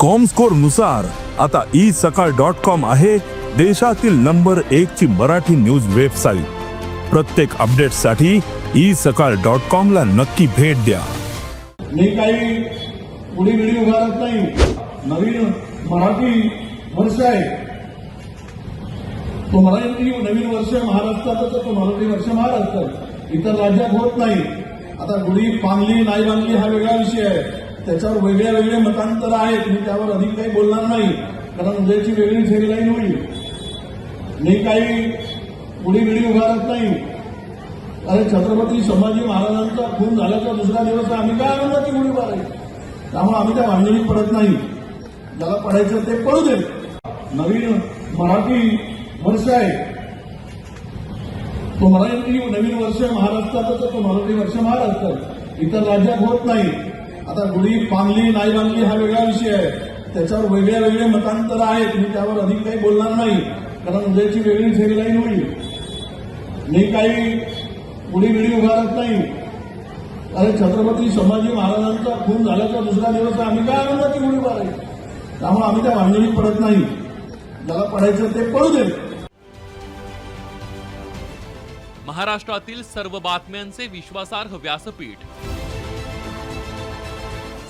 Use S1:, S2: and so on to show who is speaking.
S1: कॉमस्कोरनुसार आता ई सकाळ dot com आहे देशातील नंबर एक ची मराठी न्यूज वेबसाईट प्रत्येक अपडेटसाठी ई सकाळ डॉट कॉम ला नक्की भेट द्या.
S2: मी काही पुढे वेळी उभारत नाही. नवीन मराठी वर्ष आहे. तो मराठी नवीन वर्ष महाराष्ट्रातच आहे, तो मराठी वर्ष महाराष्ट्र इतर राज्यात होत नाही. आता गुढी पांगली नाही बांधली हा वेगळा विषय आहे. त्याच्यावर वेगळे वेगळे मतांतर आहेत. मी त्यावर अधिक काही बोलणार नाही. कारण उद्याची वेगळी हेडलाईन होईल. मी काही पुढे वेळी उभारत नाही. अरे छत्रपती संभाजी महाराजांचा खून झाल्याचा दुसरा दिवस आम्ही काय आनंदाची गुढी उभारायची त्यामुळे आम्ही त्या भांडणीत पडत नाही. ज्याला पडायचं ते पडू दे. नवीन मराठी वर्ष आहे. तो मराठी नवीन वर्ष महाराष्ट्रातच तर तो मराठी वर्ष महाराष्ट्रात इतर राज्यात होत नाही. आता गुढी बांधली नाही बांधली हा वेगळा विषय आहे. त्याच्यावर वेगळे वेगळे मतांतर आहेत. मी त्यावर अधिक काही बोलणार नाही. कारण उद्याची वेगळी हेडलाईन होईल. मी काही गुढी विडी उभारत नाही. अरे छत्रपती संभाजी महाराजांचा खून झाल्याचा दुसरा दिवस आम्ही काय आनंदाची गुढी उभारायची? त्यामुळे आम्ही त्या भांडणीत पडत नाही. ज्याला पडायचं ते पडू दे.
S3: महाराष्ट्रातील सर्व बातम्यांचे विश्वासार्ह व्यासपीठ